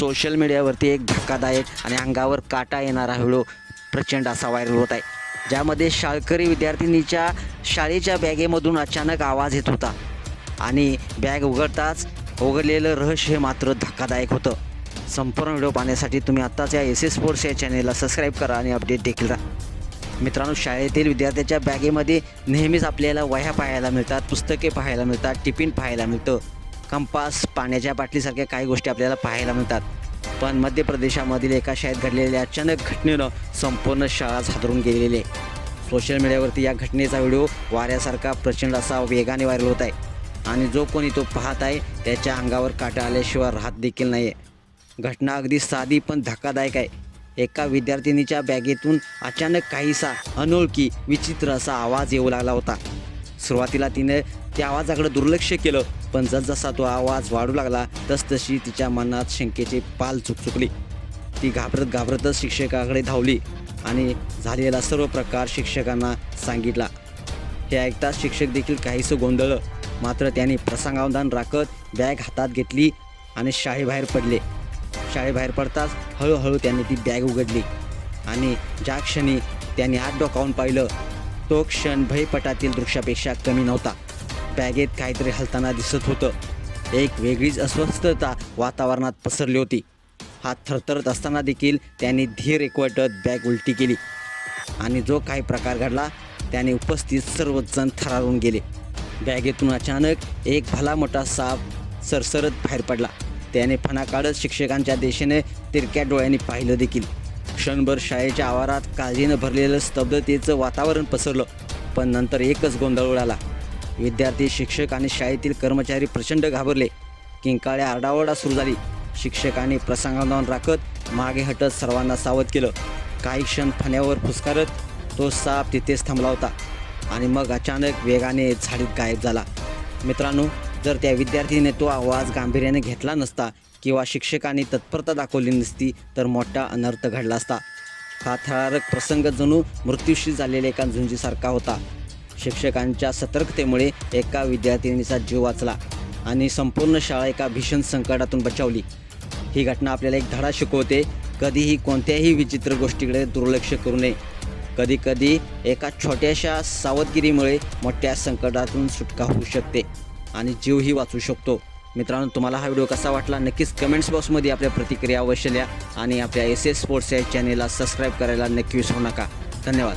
Social मीडियावरती एक धक्कादायक आणि अंगावर काटा येणारा व्हिडिओ प्रचंड असा व्हायरल होत आहे. ज्यामध्ये शाळकरी विद्यार्थिनीच्या शाळेच्या बॅगेमधून अचानक आवाज येत होता आणि बॅग उघडताच उघडलेलं रहस्य हे मात्र धक्कादायक होतं. संपूर्ण व्हिडिओ पाहण्यासाठी तुम्ही आत्ताच या एस एस स्पोर्ट्स या चॅनेलला सबस्क्राईब करा आणि अपडेट देखील राहा. मित्रांनो शाळेतील विद्यार्थ्याच्या बॅगेमध्ये नेहमीच आपल्याला वह्या पाहायला मिळतात पुस्तके पाहायला मिळतात टिफिन पाहायला मिळतं. कंपास पाण्याच्या बाटलीसारख्या काही गोष्टी आपल्याला पाहायला मिळतात. पण मध्य प्रदेशामधील एका शाळेत घडलेल्या अचानक घटनेनं संपूर्ण शाळाच हादरून गेलेली आहे. सोशल मीडियावरती या घटनेचा व्हिडिओ वाऱ्यासारखा प्रचंड असा वेगाने व्हायरल होत आहे. आणि जो कोणी तो पाहत आहे त्याच्या अंगावर काटा आल्याशिवाय राहत देखील नाही आहे घटना अगदी साधी पण धक्कादायक आहे. एका विद्यार्थिनीच्या बॅगेतून अचानक काहीसा अनोळखी विचित्र असा आवाज येऊ लागला होता. सुरुवातीला तिने त्या आवाजाकडे दुर्लक्ष केलं. पण जसजसा तो आवाज वाढू लागला तसतशी तिच्या मनात शंकेची पाल चुकचुकली. ती घाबरत घाबरतच शिक्षकाकडे धावली आणि झालेला सर्व प्रकार शिक्षकांना सांगितला. हे ऐकताच शिक्षक देखील काहीसं गोंधळलं. मात्र त्यांनी प्रसंगावधान राखत बॅग हातात घेतली आणि शाळेबाहेर पडले. शाळेबाहेर पडताच हळूहळू त्यांनी ती बॅग उघडली आणि ज्या क्षणी त्यांनी आत डोकावून पाहिलं तो क्षण भयपटातील दृश्यापेक्षा कमी नव्हता. बॅगेत काहीतरी हलताना दिसत होतं. एक वेगळीच अस्वस्थता वातावरणात पसरली होती. हात थरथरत असताना देखील त्यांनी धीर एकवटत बॅग उलटी केली. आणि जो काही प्रकार घडला त्याने उपस्थित सर्वजण थरारून गेले. बॅगेतून अचानक एक भला मोठा साप सरसरत बाहेर पडला. त्याने फणा काढत शिक्षकांच्या दिशेने तिरक्या डोळ्यांनी पाहिलं देखील. क्षणभर शाळेच्या आवारात काळजीनं भरलेलं स्तब्धतेचं वातावरण पसरलं. पण नंतर एकच गोंधळ उडाला. विद्यार्थी शिक्षक आणि शाळेतील कर्मचारी प्रचंड घाबरले. किंकाळ्या आरडाओरडा सुरू झाली. शिक्षकांनी प्रसंगावधान राखत मागे हटत सर्वांना सावध केलं. काही क्षण फण्यावर फुसकारत तो साप तिथेच थांबला होता आणि मग अचानक वेगाने झाडीत गायब झाला. मित्रांनो जर त्या विद्यार्थीने तो आवाज गांभीर्याने घेतला नसता किंवा शिक्षकांनी तत्परता दाखवली नसती तर मोठा अनर्थ घडला असता. हा थरारक प्रसंग जणू मृत्यूशी झालेल्या एका झुंजीसारखा होता. शिक्षकांच्या सतर्कतेमुळे एका विद्यार्थिनीचा जीव वाचला आणि संपूर्ण शाळा एका भीषण संकटातून बचावली. ही घटना आपल्याला एक धडा शिकवते कधीही कोणत्याही विचित्र गोष्टीकडे दुर्लक्ष करू नये. कधीकधी एका छोट्याशा सावधगिरीमुळे मोठ्या संकटातून सुटका होऊ शकते आणि जीवही वाचू शकतो. मित्रांनो तुम्हाला हा व्हिडिओ कसा वाटला? नक्कीच कमेंट्स बॉक्समध्ये आपल्या प्रतिक्रिया अवश्य लिहा आणि आपल्या एस एस स्पोर्ट्स या चॅनेलला सबस्क्राईब करायला नक्की विसरू नका. धन्यवाद.